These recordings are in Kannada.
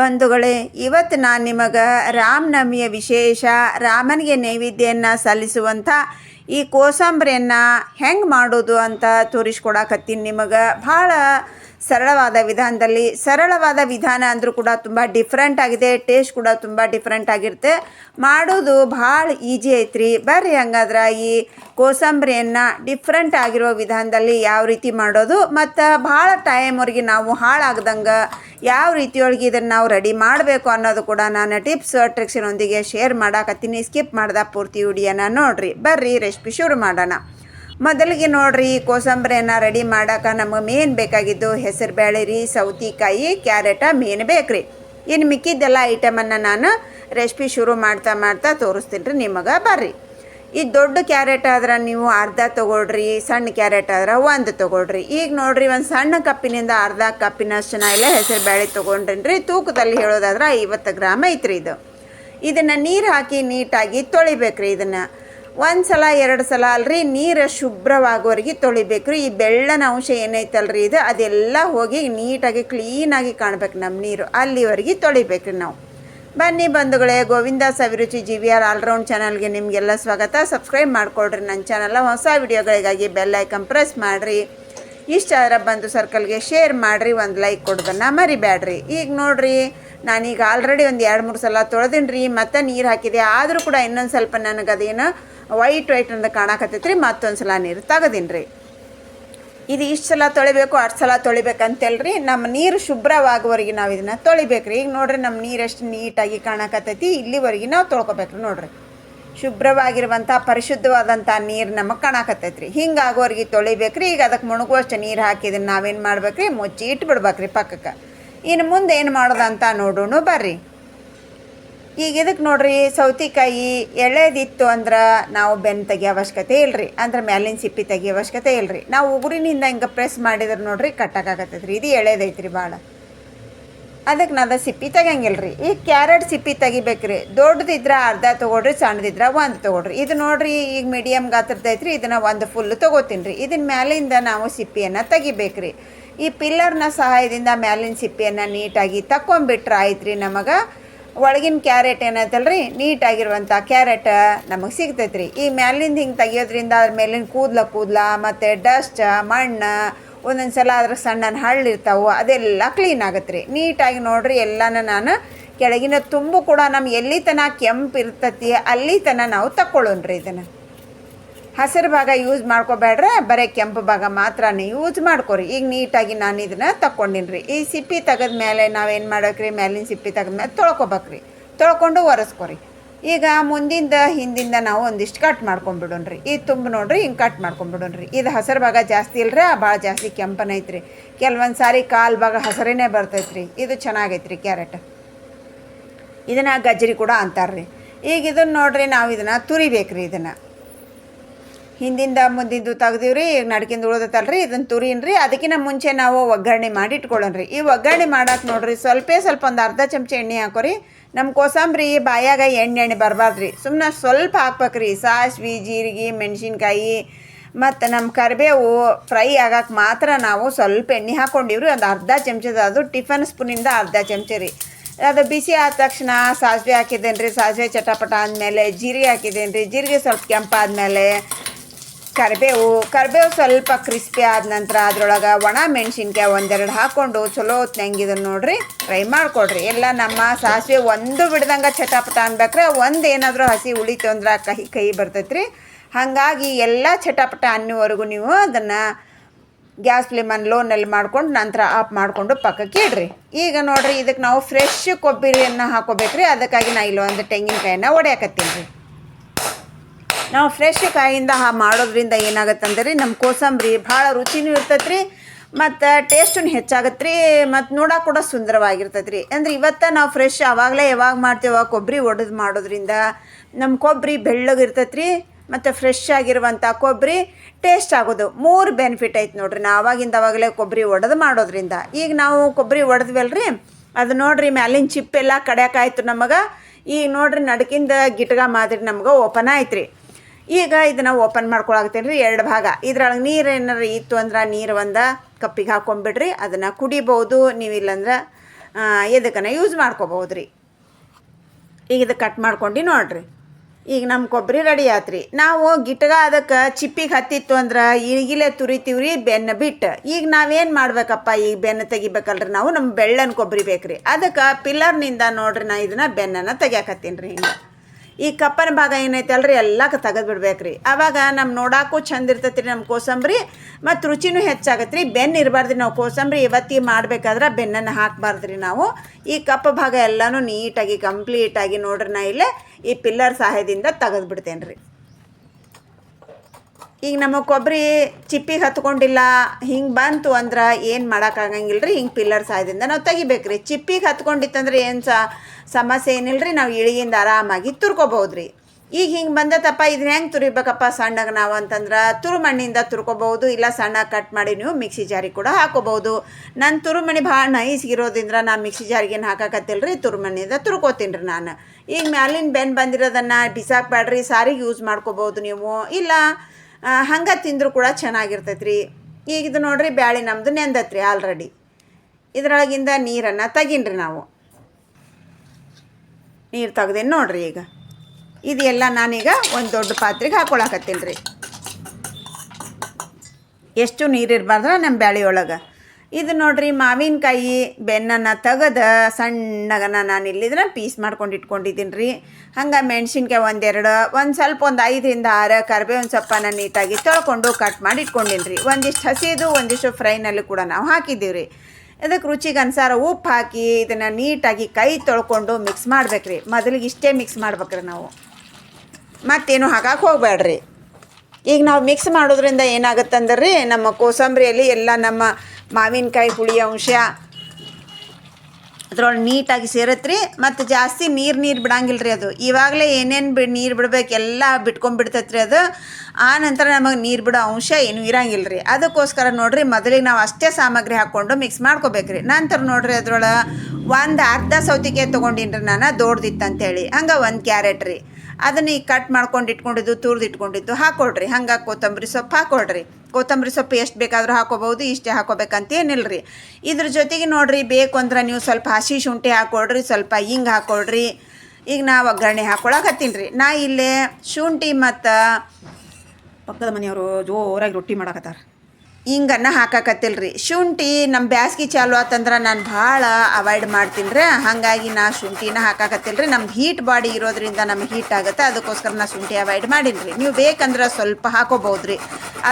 ಬಂಧುಗಳೇ, ಇವತ್ತು ನಾನು ನಿಮಗೆ ರಾಮನವಮಿಯ ವಿಶೇಷ ರಾಮನಿಗೆ ನೈವೇದ್ಯನ್ನು ಸಲ್ಲಿಸುವಂಥ ಈ ಕೋಸಂಬರಿಯನ್ನು ಹೆಂಗೆ ಮಾಡೋದು ಅಂತ ತೋರಿಸ್ಕೊಡಕತ್ತೀನಿ ನಿಮಗೆ. ಭಾಳ ಸರಳವಾದ ವಿಧಾನದಲ್ಲಿ ಸರಳವಾದ ವಿಧಾನ ಅಂದರೂ ಕೂಡ ತುಂಬ ಡಿಫ್ರೆಂಟ್ ಆಗಿದೆ ಟೇಸ್ಟ್ ಕೂಡ ತುಂಬ ಡಿಫ್ರೆಂಟ್ ಆಗಿರುತ್ತೆ. ಮಾಡೋದು ಭಾಳ ಈಜಿ ಐತ್ರಿ. ಬರ್ರಿ ಹಂಗಾದ್ರೆ ಈ ಕೋಸಂಬರಿಯನ್ನು ಡಿಫ್ರೆಂಟ್ ಆಗಿರೋ ವಿಧಾನದಲ್ಲಿ ಯಾವ ರೀತಿ ಮಾಡೋದು ಮತ್ತು ಭಾಳ ಟೈಮ್ವರೆಗೆ ನಾವು ಹಾಳಾಗ್ದಂಗೆ ಯಾವ ರೀತಿಯೊಳಗೆ ಇದನ್ನು ನಾವು ರೆಡಿ ಮಾಡಬೇಕು ಅನ್ನೋದು ಕೂಡ ನಾನು ಟಿಪ್ಸ್ ಟ್ರಿಕ್ಸಿನೊಂದಿಗೆ ಶೇರ್ ಮಾಡಾಕತ್ತೀನಿ. ಸ್ಕಿಪ್ ಮಾಡ್ದ ಪೂರ್ತಿ ವಿಡಿಯೋನ ನೋಡಿರಿ. ಬರ್ರಿ ರೆಸಿಪಿ ಶುರು ಮಾಡೋಣ. ಮೊದಲಿಗೆ ನೋಡ್ರಿ ಕೋಸಂಬರಿಯನ್ನು ರೆಡಿ ಮಾಡೋಕೆ ನಮಗೆ ಮೇನ್ ಬೇಕಾಗಿದ್ದು ಹೆಸರು ಬೇಳೆ ರೀ ಸೌತಿಕಾಯಿ, ಕ್ಯಾರೆಟ, ಮೇನ್ ಬೇಕ್ರಿ. ಇನ್ನು ಮಿಕ್ಕಿದ್ದೆಲ್ಲ ಐಟಮನ್ನು ನಾನು ರೆಸಿಪಿ ಶುರು ಮಾಡ್ತಾ ಮಾಡ್ತಾ ತೋರಿಸ್ತೀನಿ ರೀ ನಿಮಗೆ, ಬರ್ರಿ. ಈ ದೊಡ್ಡ ಕ್ಯಾರೆಟ್ ಆದ್ರೆ ನೀವು ಅರ್ಧ ತೊಗೊಳ್ರಿ, ಸಣ್ಣ ಕ್ಯಾರೆಟ್ ಆದ್ರೆ ಒಂದು ತೊಗೊಳ್ರಿ. ಈಗ ನೋಡ್ರಿ, ಒಂದು ಸಣ್ಣ ಕಪ್ಪಿನಿಂದ ಅರ್ಧ ಕಪ್ಪಿನಷ್ಟು ನಾ ಇಲ್ಲ ಹೆಸರು ಬೇಳೆ ತೊಗೊಂಡ್ರಿ ತೂಕದಲ್ಲಿ ಹೇಳೋದಾದ್ರೆ ಐವತ್ತು ಗ್ರಾಮ್ ಐತ್ರಿ ಇದು. ಇದನ್ನು ನೀರು ಹಾಕಿ ನೀಟಾಗಿ ತೊಳಿಬೇಕ್ರಿ ಇದನ್ನು. ಒಂದು ಸಲ, ಎರಡು ಸಲ ಅಲ್ರಿ, ನೀರು ಶುಭ್ರವಾಗೋವರೆಗೆ ತೊಳಿಬೇಕು ಈ ಬೆಳ್ಳನ ಅಂಶ ಏನೈತಲ್ರಿ ಇದು? ಅದೆಲ್ಲ ಹೋಗಿ ನೀಟಾಗಿ ಕ್ಲೀನಾಗಿ ಕಾಣ್ಬೇಕು ನಮ್ಮ ನೀರು. ಅಲ್ಲಿವರೆಗೆ ತೊಳಿಬೇಕ್ರಿ ನಾವು. ಬನ್ನಿ ಬಂಧುಗಳೇ, Govinda Saviruchi G V R all-round ಚಾನಲ್ಗೆ ನಿಮಗೆಲ್ಲ ಸ್ವಾಗತ. ಸಬ್ಸ್ಕ್ರೈಬ್ ಮಾಡಿಕೊಡ್ರಿ ನನ್ನ ಚಾನಲ್ ಹೊಸ ವಿಡಿಯೋಗಳಿಗಾಗಿ ಬೆಲ್ ಐಕನ್ ಪ್ರೆಸ್ ಮಾಡಿರಿ. ಇಷ್ಟ ಆದ್ರೆ ಬಂದು ಸರ್ಕಲ್ಗೆ ಶೇರ್ ಮಾಡಿರಿ. ಒಂದು ಲೈಕ್ ಕೊಡೋದನ್ನು ಮರಿಬೇಡ್ರಿ ಈಗ ನೋಡಿರಿ, ನಾನೀಗ ಆಲ್ರೆಡಿ ಒಂದು ಎರಡು ಮೂರು ಸಲ ತೊಳೆದೀನಿ ರೀ ಮತ್ತೆ ನೀರು ಹಾಕಿದೆ. ಆದರೂ ಕೂಡ ಇನ್ನೊಂದು ಸ್ವಲ್ಪ ನನಗೆ ಅದೇನು ವೈಟ್ ವೈಟ್ ಅಂತ ಕಾಣಕತ್ತೈತ್ರಿ ಮತ್ತೊಂದು ಸಲ ನೀರು ತಗದಿನ್ರಿ. ರೀ ಇದು ಇಷ್ಟು ಸಲ ತೊಳಿಬೇಕು, ಅಷ್ಟು ಸಲ ತೊಳಿಬೇಕಂತೇಳ್ರಿ, ನಮ್ಮ ನೀರು ಶುಭ್ರವಾಗುವವರೆಗೆ ನಾವು ಇದನ್ನು ತೊಳಿಬೇಕ್ರಿ. ಈಗ ನೋಡ್ರಿ ನಮ್ಮ ನೀರು ಎಷ್ಟು ನೀಟಾಗಿ ಕಾಣಕತ್ತೈತಿ, ಇಲ್ಲಿವರೆಗೆ ನಾವು ತೊಳ್ಕೊಬೇಕ್ರಿ ನೋಡ್ರಿ. ಶುಭ್ರವಾಗಿರುವಂಥ ಪರಿಶುದ್ಧವಾದಂಥ ನೀರು ನಮಗೆ ಕಾಣಕತ್ತೈತ್ರಿ. ಹಿಂಗಾಗೋವರೆಗೆ ತೊಳಿಬೇಕ್ರಿ, ಈಗ ಅದಕ್ಕೆ ಮುಣಗುವಷ್ಟು ನೀರು ಹಾಕಿದ್ರೆ ನಾವೇನು ಮಾಡ್ಬೇಕ್ರಿ, ಮುಚ್ಚಿ ಇಟ್ಬಿಡ್ಬೇಕ್ರಿ ಪಕ್ಕಕ್ಕೆ. ಇನ್ನು ಮುಂದೆ ಏನು ಮಾಡೋದಂತ ನೋಡೋಣ, ಬರ್ರಿ. ಈಗ ಇದಕ್ಕೆ ನೋಡ್ರಿ ಸೌತೆಕಾಯಿ ಎಳೆದಿತ್ತು ಅಂದ್ರೆ ನಾವು ಬೆನ್ನು ತೆಗಿಯೋ ಅವಶ್ಯಕತೆ ಇಲ್ರಿ. ಅಂದ್ರೆ ಮ್ಯಾಲಿನ ಸಿಪ್ಪಿ ತೆಗಿಯೋ ಅವಶ್ಯಕತೆ ಇಲ್ರಿ. ನಾವು ಉಗುರಿನಿಂದ ಹಿಂಗೆ ಪ್ರೆಸ್ ಮಾಡಿದ್ರೆ ನೋಡ್ರಿ ಕಟ್ಟಕ್ಕಾಗತ್ತೈತ್ರಿ ಇದು ಎಳೆದೈತ್ರಿ ಭಾಳ ಅದಕ್ಕೆ ನಾದ ಸಿಪ್ಪಿ ರೀ ಈಗ ಕ್ಯಾರೆಟ್ ಸಿಪ್ಪಿ ತೆಗಿಬೇಕ್ರಿ. ದೊಡ್ಡದಿದ್ರೆ ಅರ್ಧ ತೊಗೊಳ್ರಿ, ಸಣ್ಣದಿದ್ರೆ ಒಂದು ತೊಗೊಳ್ರಿ. ಇದು ನೋಡ್ರಿ ಈಗ ಮೀಡಿಯಮ್ ಗಾತ್ರದೈತ್ರಿ. ಇದನ್ನು ಒಂದು ಫುಲ್ ತೊಗೋತೀನಿ ರೀ ಇದನ್ನ ಮ್ಯಾಲಿಂದ ನಾವು ಸಿಪ್ಪಿಯನ್ನು ತೆಗಿಬೇಕ್ರಿ. ಈ ಪಿಲ್ಲರ್ನ ಸಹಾಯದಿಂದ ಮ್ಯಾಲಿನ ಸಿಪ್ಪಿಯನ್ನು ನೀಟಾಗಿ ತಕ್ಕೊಂಬಿಟ್ರೆ ಆಯ್ತು ರೀ ನಮಗೆ. ಒಳಗಿನ ಕ್ಯಾರೆಟ್ ಏನೈತಲ್ರಿ? ನೀಟಾಗಿರುವಂಥ ಕ್ಯಾರೆಟ್ ನಮಗೆ ಸಿಗ್ತೈತೆ ರೀ ಈ ಮ್ಯಾಲಿಂದ ಹಿಂಗೆ ತೆಗಿಯೋದ್ರಿಂದ ಅದ್ರ ಮೇಲಿನ ಕೂದಲ ಕೂದಲ, ಮತ್ತು ಡಸ್ಟ್ ಮಣ್ಣು ಒಂದೊಂದು ಸಲ ಅದ್ರ ಸಣ್ಣ ಹಳ್ಳಿ ಇರ್ತಾವೆ, ಅದೆಲ್ಲ ಕ್ಲೀನ್ ಆಗುತ್ತೆ ರೀ ನೀಟಾಗಿ ನೋಡ್ರಿ, ಎಲ್ಲನ ನಾನು ಕೆಳಗಿನ ತುಂಬು ಕೂಡ ನಮ್ಗೆ ಎಲ್ಲಿ ತನಕ ಕೆಂಪು ಇರ್ತತಿ, ಅಲ್ಲಿ ತನಕ ನಾವು ತಕ್ಕೊಳ್ಳೋಣ್ರಿ ಇದನ್ನು. ಹಸಿರು ಭಾಗ ಯೂಸ್ ಮಾಡ್ಕೋಬೇಡ್ರೆ ಬರೀ ಕೆಂಪು ಭಾಗ ಮಾತ್ರ ಯೂಸ್ ಮಾಡ್ಕೊರಿ. ಈಗ ನೀಟಾಗಿ ನಾನು ಇದನ್ನು ತಗೊಂಡಿನಿ ರೀ ಈ ಸಿಪ್ಪಿ ತೆಗೆದ ಮೇಲೆ ನಾವೇನು ಮಾಡ್ಬೇಕ್ರಿ ಮೇಲಿನ ಸಿಪ್ಪಿ ತೆಗೆದ್ಮೇಲೆ ತೊಳ್ಕೊಬೇಕ್ರಿ. ತೊಳ್ಕೊಂಡು ಒರೆಸ್ಕೊರಿ. ಈಗ ಮುಂದಿಂದ ಹಿಂದಿಂದ ನಾವು ಒಂದಿಷ್ಟು ಕಟ್ ಮಾಡ್ಕೊಂಬಿಡೋಣ್ರಿ. ಈ ತುಂಬ ನೋಡ್ರಿ ಹಿಂಗೆ ಕಟ್ ಮಾಡ್ಕೊಂಬಿಡೋಣ್ರಿ. ಇದು ಹಸಿರು ಭಾಗ ಜಾಸ್ತಿ ಇಲ್ರಿ ಭಾಳ ಜಾಸ್ತಿ ಕೆಂಪನೈತ್ರಿ ಕೆಲವೊಂದು ಸಾರಿ ಕಾಲು ಭಾಗ ಹಸರೇನೇ ರೀ ಇದು ಚೆನ್ನಾಗೈತ್ರಿ ಕ್ಯಾರೆಟ್. ಇದನ್ನು ಗಜ್ಜರಿ ಕೂಡ ಅಂತಾರ್ರಿ. ಈಗ ಇದನ್ನು ನೋಡ್ರಿ ನಾವು ಇದನ್ನು ತುರಿಬೇಕ್ರಿ ಇದನ್ನು. ಹಿಂದಿಂದ ಮುಂದಿಂದು ರೀ ಈಗ ನಡ್ಕಿಂದ ಉಳ್ದತ್ತಲ್ರಿ ಇದನ್ನು ರೀ ಅದಕ್ಕಿಂತ ಮುಂಚೆ ನಾವು ಒಗ್ಗರಣೆ ಮಾಡಿ ಇಟ್ಕೊಳ್ಳೋಣ್ರಿ. ಈ ಒಗ್ಗರಣೆ ಮಾಡಕ್ಕೆ ನೋಡ್ರಿ, ಸ್ವಲ್ಪ ಸ್ವಲ್ಪ ಒಂದು ಅರ್ಧ ಚಮಚ ಎಣ್ಣೆ ಹಾಕೋರಿ. ನಮ್ಮ ಕೋಸಂಬರಿ ಬಾಯಾಗ ಎಣ್ಣೆ ಎಣ್ಣೆ ಬರಬಾರ್ದ್ರಿ. ಸುಮ್ಮನೆ ಸ್ವಲ್ಪ ಹಾಕ್ಬೇಕ್ರಿ, ಸಾಸ್ವಿ, ಜೀರಿಗೆ, ಮೆಣಸಿನ್ಕಾಯಿ, ಮತ್ತು ನಮ್ಮ ಕರಿಬೇವು ಫ್ರೈ ಆಗಕ್ಕೆ ಮಾತ್ರ ನಾವು ಸ್ವಲ್ಪ ಎಣ್ಣೆ ಹಾಕ್ಕೊಂಡಿವ್ರಿ ಒಂದು ಅರ್ಧ ಚಮಚದ ಅದು ಟಿಫನ್ ಸ್ಪೂನಿಂದ ಅರ್ಧ ಚಮಚ ರೀ ಅದು ಬಿಸಿ ಆದ ತಕ್ಷಣ ಸಾಸಿವೆ ಹಾಕಿದ್ದೇನೆ ರೀ ಸಾಸಿವೆ ಚಟಪಟ ಆದಮೇಲೆ ಜೀರಿಗೆ ಹಾಕಿದ್ದೇನೆ ರೀ ಜೀರಿಗೆ ಸ್ವಲ್ಪ ಕೆಂಪಾದ್ಮೇಲೆ ಕರಿಬೇವು ಕರಿಬೇವು ಸ್ವಲ್ಪ ಕ್ರಿಸ್ಪಿ ಆದ ನಂತರ ಅದ್ರೊಳಗೆ ಒಣ ಮೆಣಸಿನ್ಕಾಯಿ ಒಂದೆರಡು ಹಾಕ್ಕೊಂಡು ಚಲೋ ಹೊತ್ನಂಗೆ ಇದನ್ನು ನೋಡ್ರಿ ಫ್ರೈ ಮಾಡಿಕೊಡ್ರಿ. ಎಲ್ಲ ನಮ್ಮ ಸಾಸಿವೆ ಒಂದು ಬಿಡ್ದಂಗೆ ಚಟಾಪಟ ಅನ್ಬೇಕ್ರೆ ಒಂದು ಏನಾದರೂ ಹಸಿ ಉಳಿತು ಅಂದ್ರೆ ಕಹಿ ಕಹಿ ಬರ್ತೈತ್ರಿ. ಹಾಗಾಗಿ ಎಲ್ಲ ಚಟಾಪಟ ಅನ್ನೋವರೆಗೂ ನೀವು ಅದನ್ನು ಗ್ಯಾಸ್ ಫ್ಲೇಮನ್ನು ಲೋನಲ್ಲಿ ಮಾಡ್ಕೊಂಡು ನಂತರ ಆಫ್ ಮಾಡಿಕೊಂಡು ಪಕ್ಕಕ್ಕೆ ಇಡ್ರಿ. ಈಗ ನೋಡ್ರಿ ಇದಕ್ಕೆ ನಾವು ಫ್ರೆಶ್ ಕೊಬ್ಬರಿಯನ್ನು ಹಾಕೋಬೇಕ್ರಿ, ಅದಕ್ಕಾಗಿ ನಾ ಇಲ್ಲೊಂದು ತೆಂಗಿನಕಾಯನ್ನು ಒಡೆಯಕತ್ತೀನಿ ರೀ. ನಾವು ಫ್ರೆಶ್ ಕಾಯಿಂದ ಮಾಡೋದ್ರಿಂದ ಏನಾಗತ್ತಂದ್ರೆ ನಮ್ಮ ಕೋಸಂಬರಿ ಭಾಳ ರುಚಿನೂ ಇರ್ತೈತೆ ರೀ ಮತ್ತು ಟೇಸ್ಟೂ ಹೆಚ್ಚಾಗತ್ತೆ ರೀ ಮತ್ತು ನೋಡೋಕೆ ಕೂಡ ಸುಂದರವಾಗಿರ್ತೈತೆ ರೀ ಅಂದ್ರೆ ಇವತ್ತು ನಾವು ಫ್ರೆಶ್ ಆವಾಗಲೇ ಯಾವಾಗ ಮಾಡ್ತೇವೆ ಕೊಬ್ಬರಿ ಒಡೆದು ಮಾಡೋದ್ರಿಂದ ನಮ್ಮ ಕೊಬ್ಬರಿ ಬೆಳ್ಳಗಿರ್ತೈತೆ ರೀ ಮತ್ತು ಫ್ರೆಶ್ ಆಗಿರುವಂಥ ಕೊಬ್ಬರಿ ಟೇಸ್ಟ್ ಆಗೋದು. ಮೂರು ಬೆನಿಫಿಟ್ ಐತೆ ನೋಡ್ರಿ ನಾವು ಆವಾಗಿಂದ ಆವಾಗಲೇ ಕೊಬ್ಬರಿ ಒಡೆದು ಮಾಡೋದ್ರಿಂದ. ಈಗ ನಾವು ಕೊಬ್ಬರಿ ಒಡೆದ್ವಲ್ರಿ, ಅದು ನೋಡ್ರಿ ಮ್ಯಾಲಿನ ಚಿಪ್ಪೆಲ್ಲ ಕಡ್ಯಾಕಾಯ್ತು ನಮಗೆ. ಈಗ ನೋಡ್ರಿ ನಡ್ಕಿಂದ ಗಿಟ್ಗ ಮಾದರಿ ನಮ್ಗೆ ಓಪನ್ ಆಯ್ತು ರೀ ಈಗ ಇದನ್ನು ಓಪನ್ ಮಾಡ್ಕೊಳಕತ್ತೀನಿ ರೀ ಎರಡು ಭಾಗ. ಇದ್ರೊಳಗೆ ನೀರು ಏನಾರು ಇತ್ತು ಅಂದ್ರೆ ನೀರು ಒಂದು ಕಪ್ಪಿಗೆ ಹಾಕೊಂಬಿಡ್ರಿ, ಅದನ್ನು ಕುಡಿಬೋದು ನೀವು ಇಲ್ಲಂದ್ರೆ ಎದಕ್ಕನ ಯೂಸ್ ಮಾಡ್ಕೋಬೋದು ರೀ ಈಗ ಇದು ಕಟ್ ಮಾಡ್ಕೊಂಡು ನೋಡ್ರಿ. ಈಗ ನಮ್ಮ ಕೊಬ್ಬರಿ ರೆಡಿ ಆತ್ರಿ. ನಾವು ಗಿಟ್ಟಗ ಅದಕ್ಕೆ ಚಿಪ್ಪಿಗೆ ಹತ್ತಿತ್ತು ಅಂದ್ರೆ ಈಗಿಲೇ ತುರಿತೀವಿ ರೀ ಬೆನ್ನು ಬಿಟ್ಟು. ಈಗ ನಾವೇನು ಮಾಡ್ಬೇಕಪ್ಪ ಈಗ ಬೆನ್ನು ತೆಗಿಬೇಕಲ್ರಿ ನಾವು ನಮ್ಮ ಬೆಳ್ಳನ ಕೊಬ್ಬರಿ ಬೇಕ್ರಿ. ಅದಕ್ಕೆ ಪಿಲ್ಲರ್ನಿಂದ ನೋಡ್ರಿ ನಾ ಇದನ್ನ ಬೆನ್ನನ್ನು ತೆಗಿಯಾಕತ್ತೀನಿ ರೀ ಹಿಂಗೆ. ಈ ಕಪ್ಪನ ಭಾಗ ಏನೈತೆ ಅಲ್ರಿ? ಎಲ್ಲ ತೆಗೆದು ಬಿಡ್ಬೇಕ್ರಿ. ಅವಾಗ ನಮ್ಮ ನೋಡಾಕು ಚಂದ ಇರ್ತೈತೆ ರೀ ನಮ್ಮ ಕೋಸಂಬರಿ, ಮತ್ತು ರುಚಿನೂ ಹೆಚ್ಚಾಗತ್ತೆ ರೀ ಬೆನ್ನು ಇರಬಾರ್ದು ನಾವು ಕೋಸಂಬರಿ. ಇವತ್ತಿ ಮಾಡಬೇಕಾದ್ರೆ ಬೆನ್ನನ್ನು ಹಾಕಬಾರ್ದು ರೀ ನಾವು. ಈ ಕಪ್ಪ ಭಾಗ ಎಲ್ಲನೂ ನೀಟಾಗಿ ಕಂಪ್ಲೀಟಾಗಿ ನೋಡ್ರಿ ನಾ ಇಲ್ಲೇ. ಈ ಪಿಲ್ಲರ್ ಸಹಾಯದಿಂದ ತೆಗೆದು ಬಿಡ್ತೇನೆ ರೀ ಈಗ ನಮ್ಮ ಕೊಬ್ಬರಿ ಚಿಪ್ಪಿಗೆ ಹತ್ಕೊಂಡಿಲ್ಲ, ಹಿಂಗೆ ಬಂತು ಅಂದ್ರೆ ಏನು ಮಾಡೋಕ್ಕಾಗಂಗಿಲ್ಲ ರೀ ಹಿಂಗೆ ಪಿಲ್ಲರ್ ಸಾಯದಿಂದ ನಾವು ತೆಗಿಬೇಕು ರೀ ಚಿಪ್ಪಿಗೆ ಹತ್ಕೊಂಡಿತ್ತಂದ್ರೆ ಏನು ಸಮಸ್ಯೆ ಏನಿಲ್ಲ ರೀ ನಾವು ಇಳಿಯಿಂದ ಆರಾಮಾಗಿ ತುರ್ಕೋಬೋದು ರೀ ಈಗ ಹಿಂಗೆ ಬಂದತಪ್ಪ, ಇದನ್ನ ಹೆಂಗೆ ತುರಿಬೇಕಪ್ಪ ಸಣ್ಣಗೆ ನಾವು ಅಂತಂದ್ರೆ ತುರುಮಣ್ಣಿಂದ ತುರ್ಕೊಬೋದು ಇಲ್ಲ ಸಣ್ಣ ಕಟ್ ಮಾಡಿ ನೀವು ಮಿಕ್ಸಿ ಜಾರಿ ಕೂಡ ಹಾಕೋಬೋದು ನನ್ನ ತುರುಮಣಿ ಭಾಳ ನೈಸ್ಗಿರೋದ್ರಿಂದ ನಾನು ಮಿಕ್ಸಿ ಜಾರಿಗೇನು ಹಾಕಕತ್ತಿಲ್ಲ ರೀ ತುರುಮಣ್ಣಿಂದ ತುರ್ಕೋತೀನಿ ರೀ ನಾನು. ಈಗ ಮ್ಯಾಲಿನ ಬೆನ್ ಬಂದಿರೋದನ್ನು ಬಿಸಾಕ್ಬೇಡ್ರಿ ಸಾರಿಗೆ ಯೂಸ್ ಮಾಡ್ಕೋಬೋದು ನೀವು. ಇಲ್ಲ ಹಂಗೆ ತಿಂದರೂ ಕೂಡ ಚೆನ್ನಾಗಿರ್ತೈತೆ ರೀ ಈಗ ಇದು ನೋಡ್ರಿ ಬ್ಯಾಳಿ ನಮ್ಮದು ನೆಂದತ್ರಿ ಆಲ್ರೆಡಿ ಇದರೊಳಗಿಂದ ನೀರನ್ನು ತೆಗಿನ್ರಿ ನಾವು. ನೀರು ತೆಗ್ದೇನು ನೋಡ್ರಿ ಈಗ. ಇದೆಲ್ಲ ನಾನೀಗ ಒಂದು ದೊಡ್ಡ ಪಾತ್ರೆಗೆ ಹಾಕೊಳಕತ್ತೀನಿ ರೀ. ಎಷ್ಟು ನೀರು ಇರಬಾರ್ದ ನಮ್ಮ ಬ್ಯಾಳಿ ಒಳಗೆ. ಇದು ನೋಡ್ರಿ ಮಾವಿನಕಾಯಿ ಬೆನ್ನನ್ನು ತೆಗೆದು ಸಣ್ಣಗನ ನಾನು ಇಲ್ಲಿದ್ರೆ ಪೀಸ್ ಮಾಡ್ಕೊಂಡು ಇಟ್ಕೊಂಡಿದ್ದೀನಿ ರೀ ಹಂಗೆ ಮೆಣಸಿನ್ಕಾಯಿ ಒಂದೆರಡು, ಒಂದು ಸ್ವಲ್ಪ ಒಂದು ಐದರಿಂದ ಆರು ಕರಿಬೇವು ಸೊಪ್ಪನ್ನು ನೀಟಾಗಿ ತೊಳ್ಕೊಂಡು ಕಟ್ ಮಾಡಿ ಇಟ್ಕೊಂಡಿನಿ ರೀ ಒಂದಿಷ್ಟು ಹಸಿದು, ಒಂದಿಷ್ಟು ಫ್ರೈನಲ್ಲಿ ಕೂಡ ನಾವು ಹಾಕಿದ್ದೀವಿ ರೀ ಇದಕ್ಕೆ ರುಚಿಗೆ ಅನುಸಾರ ಉಪ್ಪು ಹಾಕಿ ಇದನ್ನು ನೀಟಾಗಿ ಕೈ ತೊಳ್ಕೊಂಡು ಮಿಕ್ಸ್ ಮಾಡ್ಬೇಕು ರೀ ಮೊದಲಿಗೆ ಇಷ್ಟೇ ಮಿಕ್ಸ್ ಮಾಡ್ಬೇಕ್ರಿ ನಾವು. ಮತ್ತೇನು ಹಾಕಕ್ಕೆ ಹೋಗಬೇಡ್ರಿ. ಈಗ ನಾವು ಮಿಕ್ಸ್ ಮಾಡೋದ್ರಿಂದ ಏನಾಗುತ್ತಂದ್ರೆ ರೀ ನಮ್ಮ ಕೋಸಂಬರಿಯಲ್ಲಿ ಎಲ್ಲ ನಮ್ಮ ಮಾವಿನಕಾಯಿ ಹುಳಿ ಅಂಶ. ಅದ್ರೊಳಗೆ ನೀಟಾಗಿ ಸೇರತ್ತೆ ರೀ ಮತ್ತು ಜಾಸ್ತಿ ನೀರು ನೀರು ಬಿಡಂಗಿಲ್ಲ ರೀ ಅದು. ಇವಾಗಲೇ ಏನೇನು ಬಿ ನೀರು ಬಿಡ್ಬೇಕು ಎಲ್ಲ ಬಿಟ್ಕೊಂಡ್ಬಿಡ್ತೈತೆ ರೀ ಅದು. ಆ ನಂತರ ನಮಗೆ ನೀರು ಬಿಡೋ ಅಂಶ ಏನೂ ಇರಂಗಿಲ್ಲ ರೀ ಅದಕ್ಕೋಸ್ಕರ ನೋಡಿರಿ ಮೊದಲಿಗೆ ನಾವು ಅಷ್ಟೇ ಸಾಮಗ್ರಿ ಹಾಕ್ಕೊಂಡು ಮಿಕ್ಸ್ ಮಾಡ್ಕೋಬೇಕು ರೀ ನಂತರ ನೋಡಿರಿ ಅದ್ರೊಳಗೆ ಒಂದು ಅರ್ಧ ಸೌತಿಕೆ ತೊಗೊಂಡಿನಿ ರೀ ನಾನು ದೊಡ್ದಿತ್ತು ಅಂತೇಳಿ ಹಂಗೆ ಒಂದು ಕ್ಯಾರೆಟ್ ರೀ ಅದನ್ನ ಈ ಕಟ್ ಮಾಡ್ಕೊಂಡು ಇಟ್ಕೊಂಡಿದ್ದು, ತುರ್ದು ಇಟ್ಕೊಂಡಿದ್ದು, ಹಾಕೊಳ್ರಿ. ಹಂಗೆ ಕೊತ್ತಂಬರಿ ಸೊಪ್ಪು ಹಾಕೊಳ್ರಿ. ಕೊತ್ತಂಬರಿ ಸೊಪ್ಪು ಎಷ್ಟು ಬೇಕಾದರೂ ಹಾಕೋಬಹುದು, ಇಷ್ಟೇ ಹಾಕೋಬೇಕಂತ ಏನಿಲ್ಲ ರೀ ಇದ್ರ ಜೊತೆಗೆ ನೋಡಿರಿ, ಬೇಕು ಅಂದ್ರೆ ನೀವು ಸ್ವಲ್ಪ ಹಸಿ ಶುಂಠಿ ಹಾಕೊಳ್ರಿ, ಸ್ವಲ್ಪ ಹಿಂಗೆ ಹಾಕೊಳ್ರಿ. ಈಗ ನಾ ಒಗ್ಗರಣೆ ಹಾಕೊಳಕತ್ತೀನಿ ರೀ ನಾ ಇಲ್ಲೇ ಶುಂಠಿ ಮತ್ತು ಪಕ್ಕದ ಮನೆಯವರು ಜೋರಾಗಿ ರೊಟ್ಟಿ ಮಾಡಕತ್ತಾರ. ಹಿಂಗನ್ನ ಹಾಕಾಕತ್ತಿಲ್ರಿ. ಶುಂಠಿ ನಮ್ಮ ಬ್ಯಾಸ್ಗೆ ಚಾಲು ಆತಂದ್ರೆ ನಾನು ಭಾಳ ಅವಾಯ್ಡ್ ಮಾಡ್ತೀನಿ ರೀ ಹಾಗಾಗಿ ನಾ ಶುಂಠಿನ ಹಾಕಾಕತ್ತಿಲ್ರಿ. ರೀ ನಮ್ದು ಹೀಟ್ ಬಾಡಿ ಇರೋದ್ರಿಂದ ನಮ್ಗೆ ಹೀಟ್ ಆಗುತ್ತೆ. ಅದಕ್ಕೋಸ್ಕರ ನಾ ಶುಂಠಿ ಅವಾಯ್ಡ್ ಮಾಡೀನಿ ರೀ ನೀವು ಬೇಕಂದ್ರೆ ಸ್ವಲ್ಪ ಹಾಕೋಬೋದು ರೀ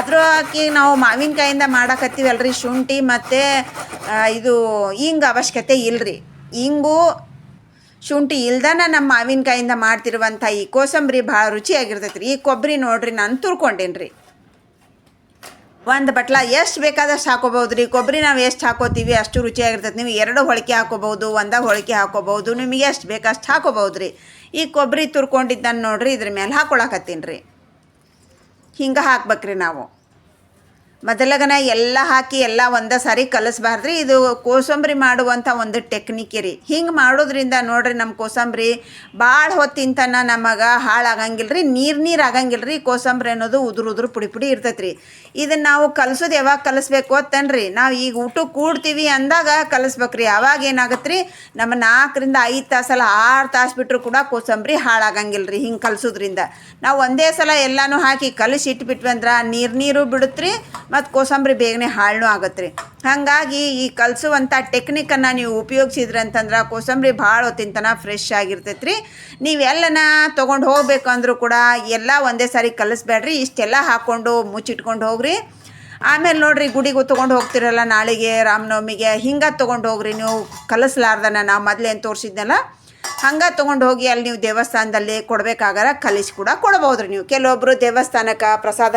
ಅದ್ರ ಹಾಕಿ ನಾವು ಮಾವಿನಕಾಯಿಂದ ಮಾಡಕತ್ತೀವಲ್ಲ ರೀ ಶುಂಠಿ ಮತ್ತು ಇದು ಹಿಂಗೆ ಅವಶ್ಯಕತೆ ಇಲ್ಲರಿ ಹಿಂಗು ಶುಂಠಿ ಇಲ್ದನ ನಮ್ಮ ಮಾವಿನಕಾಯಿಂದ ಮಾಡ್ತಿರುವಂಥ ಈ ಕೋಸಂಬರಿ ಭಾಳ ರುಚಿಯಾಗಿರ್ತೈತೆ ರೀ ಈ ಕೊಬ್ಬರಿ ನೋಡ್ರಿ ನಾನು ತುರ್ಕೊಂಡೇನಿ ರೀ ಒಂದು ಬಟ್ಲ ಎಷ್ಟು ಬೇಕಾದಷ್ಟು ಹಾಕೋಬೋದು ರೀ ಕೊಬ್ಬರಿ ನಾವು ಎಷ್ಟು ಹಾಕೋತೀವಿ? ಅಷ್ಟು ರುಚಿಯಾಗಿರ್ತೈತೆ. ನೀವು ಎರಡು ಹೊಳಿಕೆ ಹಾಕೋಬೋದು ಒಂದಾಗ ಹೊಳಿಕೆ ಹಾಕೋಬೋದು ನಿಮಗೆ ಎಷ್ಟು ಬೇಕು ಅಷ್ಟು ಹಾಕೋಬೋದು ರೀ ಈ ಕೊಬ್ಬರಿ ತುರ್ಕೊಂಡಿದ್ದನ್ನು ನೋಡಿರಿ ಇದ್ರ ಮೇಲೆ ಹಾಕೊಳಕತ್ತೀನಿ ರೀ ಹಿಂಗೆ ಹಾಕ್ಬೇಕ್ರಿ ನಾವು. ಮೊದಲಗನ ಎಲ್ಲ ಹಾಕಿ ಎಲ್ಲ ಒಂದೇ ಸಾರಿ ಕಲಿಸ್ಬಾರ್ದ್ರಿ. ಇದು ಕೋಸಂಬರಿ ಮಾಡುವಂಥ ಒಂದು ಟೆಕ್ನಿಕ್ ರೀ. ಹಿಂಗೆ ಮಾಡೋದ್ರಿಂದ ನೋಡ್ರಿ ನಮ್ಮ ಕೋಸಂಬರಿ ಭಾಳ ಹೊತ್ತಿಂತನ ನಮಗೆ ಹಾಳಾಗಂಗಿಲ್ಲ ರೀ ನೀರು ನೀರು ಆಗಂಗಿಲ್ಲ ರೀ ಕೋಸಂಬರಿ ಅನ್ನೋದು ಉದುರು ಉದುರು ಪುಡಿ ಪುಡಿ ಇರ್ತೈತೆ ರೀ ಇದನ್ನು ನಾವು ಕಲಿಸೋದು ಯಾವಾಗ ಕಲಿಸ್ಬೇಕು ಅಂತನ್ರಿ ನಾವು ಈಗ ಊಟ ಕೂಡ್ತೀವಿ ಅಂದಾಗ ಕಲಿಸ್ಬೇಕ್ರಿ. ಅವಾಗ ಏನಾಗುತ್ತೆ ರೀ ನಮ್ಮ ನಾಲ್ಕರಿಂದ ಐದು ತಾಸಲ್ಲ ಆರು ತಾಸು ಬಿಟ್ಟರು ಕೂಡ ಕೋಸಂಬರಿ ಹಾಳಾಗಂಗಿಲ್ಲ ರೀ ಹಿಂಗೆ ಕಲಿಸೋದ್ರಿಂದ. ನಾವು ಒಂದೇ ಸಲ ಎಲ್ಲನೂ ಹಾಕಿ ಕಲಿಸಿ ಇಟ್ಬಿಟ್ವಿ ಅಂದ್ರೆ ನೀರು ನೀರು ಬಿಡುತ್ತೆ ಮತ್ತು ಕೋಸಂಬರಿ ಬೇಗನೆ ಹಾಳು ಆಗತ್ತೆ ರೀ ಹಾಗಾಗಿ ಈ ಕಲಿಸುವಂಥ ಟೆಕ್ನಿಕನ್ನು ನೀವು ಉಪಯೋಗಿಸಿದ್ರೆ ಅಂತಂದ್ರೆ ಕೋಸಂಬರಿ ಭಾಳ ಹೊತ್ತಿನ ಫ್ರೆಶ್ ಆಗಿರ್ತೈತೆ ರೀ ನೀವೆಲ್ಲನ ತೊಗೊಂಡು ಹೋಗಬೇಕು ಅಂದರೂ ಕೂಡ ಎಲ್ಲ ಒಂದೇ ಸಾರಿ ಕಲಿಸ್ಬೇಡ್ರಿ. ಇಷ್ಟೆಲ್ಲ ಹಾಕ್ಕೊಂಡು ಮುಚ್ಚಿಟ್ಕೊಂಡು ಹೋಗ್ರಿ. ಆಮೇಲೆ ನೋಡ್ರಿ ಗುಡಿಗೂ ತೊಗೊಂಡು ಹೋಗ್ತಿರಲ್ಲ ನಾಳೆಗೆ ರಾಮನವಮಿಗೆ, ಹಿಂಗೆ ತೊಗೊಂಡು ಹೋಗ್ರಿ ನೀವು. ಕಲಿಸ್ಲಾರ್ದನ ನಾವು ಮೊದಲೇನು ತೋರಿಸಿದ್ನಲ್ಲ. ಹಂಗೆ ತೊಗೊಂಡು ಹೋಗಿ ಅಲ್ಲಿ ನೀವು ದೇವಸ್ಥಾನದಲ್ಲಿ ಕೊಡಬೇಕಾಗಾರ ಕಲಿಸಿ ಕೂಡ ಕೊಡ್ಬೋದು ರೀ ನೀವು. ಕೆಲವೊಬ್ಬರು ದೇವಸ್ಥಾನಕ್ಕೆ ಪ್ರಸಾದ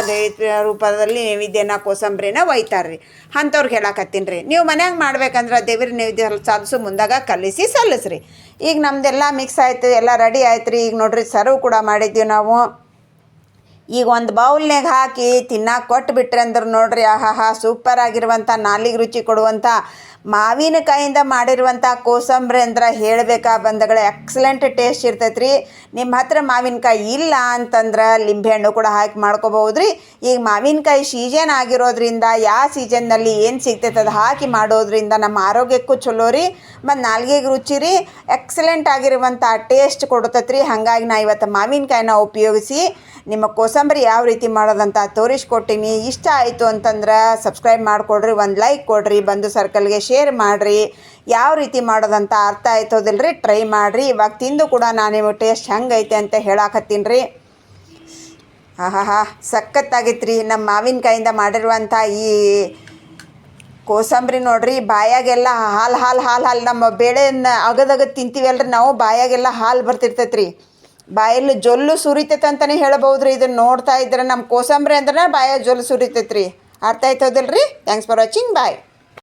ರೂಪದಲ್ಲಿ ನೈವೇದ್ಯನ, ಕೋಸಂಬರಿನ ಒಯ್ತಾರೆ ರೀ ಅಂಥವ್ರಿಗೆ ಹೇಳಕತ್ತೀನಿ ರೀ. ನೀವು ಮನ್ಯಾಗ ಮಾಡ್ಬೇಕಂದ್ರೆ ದೇವ್ರ ನೈವೇದ್ಯ ಸಾಧಿಸು ಮುಂದಾಗ ಕಲಿಸಿ ಸಲ್ಲಿಸ್ರಿ. ಈಗ ನಮ್ದೆಲ್ಲ ಮಿಕ್ಸ್ ಆಯಿತು, ಎಲ್ಲ ರೆಡಿ ಆಯ್ತು ರೀ. ಈಗ ನೋಡ್ರಿ ಸರ್ವ್ ಕೂಡ ಮಾಡಿದ್ದೀವಿ ನಾವು. ಈಗ ಒಂದು ಬೌಲ್ನಾಗ ಹಾಕಿ ತಿನ್ನಕ್ಕೆ ಕೊಟ್ಟು ಬಿಟ್ರೆ ಅಂದ್ರೆ ನೋಡ್ರಿ, ಆಹಾಹಾ, ಸೂಪರ್ ಆಗಿರುವಂಥ ನಾಲಿಗೆ ರುಚಿ ಕೊಡುವಂಥ ಮಾವಿನಕಾಯಿಂದ ಮಾಡಿರುವಂಥ ಕೋಸಂಬರಿ ಅಂದ್ರೆ ಹೇಳಬೇಕಾ ಬಂದಗಳ ಎಕ್ಸಲೆಂಟ್ ಟೇಸ್ಟ್ ಇರ್ತೈತೆ ರೀ ನಿಮ್ಮ ಹತ್ರ ಮಾವಿನಕಾಯಿ ಇಲ್ಲ ಅಂತಂದ್ರೆ ಲಿಂಬೆಹಣ್ಣು ಕೂಡ ಹಾಕಿ ಮಾಡ್ಕೋಬಹುದು ರೀ ಈಗ ಮಾವಿನಕಾಯಿ ಸೀಸನ್ ಆಗಿರೋದ್ರಿಂದ ಯಾವ ಸೀಜನ್ನಲ್ಲಿ ಏನು ಸಿಗ್ತೈತೆ ಅದು ಹಾಕಿ ಮಾಡೋದ್ರಿಂದ ನಮ್ಮ ಆರೋಗ್ಯಕ್ಕೂ ಚಲೋ ರೀ. ಮತ್ತು ನಾಲ್ಗೆಗೆ ರುಚಿ ರೀ, ಎಕ್ಸಲೆಂಟ್ ಆಗಿರುವಂಥ ಟೇಸ್ಟ್ ಕೊಡ್ತೈತೆ ರೀ ಹಾಗಾಗಿ ನಾ ಇವತ್ತು ಮಾವಿನಕಾಯಿನ ಉಪಯೋಗಿಸಿ ನಿಮ್ಮ ಕೋಸಂಬರಿ ಯಾವ ರೀತಿ ಮಾಡೋದಂತ ತೋರಿಸ್ಕೊಟ್ಟಿನಿ. ಇಷ್ಟ ಆಯಿತು ಅಂತಂದ್ರೆ ಸಬ್ಸ್ಕ್ರೈಬ್ ಮಾಡಿಕೊಡ್ರಿ, ಒಂದು ಲೈಕ್ ಕೊಡ್ರಿ ಬಂದು ಸರ್ಕಲ್ಗೆ ಶೇರ್ ಮಾಡಿರಿ. ಯಾವ ರೀತಿ ಮಾಡೋದಂತ ಅರ್ಥ ಆಯ್ತೋದಿಲ್ರಿ ಟ್ರೈ ಮಾಡಿರಿ. ಇವಾಗ ತಿಂದು ಕೂಡ ನಾನು ಟೇಸ್ಟ್ ಹೆಂಗೈತೆ ಅಂತ ಹೇಳಾಕತ್ತೀನಿ ರೀ ಸಖತ್ತಾಗಿತ್ತು ರೀ ನಮ್ಮ ಮಾವಿನಕಾಯಿಂದ ಮಾಡಿರುವಂಥ ಈ ಕೋಸಂಬರಿ ನೋಡ್ರಿ, ಬಾಯಾಗೆಲ್ಲ ಹಾಲು ಹಾಲು ಹಾಲು ಹಾಲು ನಮ್ಮ ಬೇಳೆನ ತಿಂತೀವಿ ತಿಂತೀವಲ್ರಿ ನಾವು ಬಾಯಾಗೆಲ್ಲ ಹಾಲು ಬರ್ತಿರ್ತೈತೆ ರೀ ಬಾಯಲ್ಲಿ ಜೊಲ್ಲು ಸುರಿತೈತೆ ಅಂತಲೇ ಹೇಳ್ಬೋದು ರೀ ಇದನ್ನು ನೋಡ್ತಾ ಇದ್ರೆ ನಮ್ಮ ಕೋಸಂಬರಿ ಅಂದ್ರೆ ಬಾಯ ಜೊಲ್ಲು ಸುರಿತೈತೆ ರೀ ಅರ್ಥ ಆಯ್ತದಲ್ರಿ? Thanks for watching bye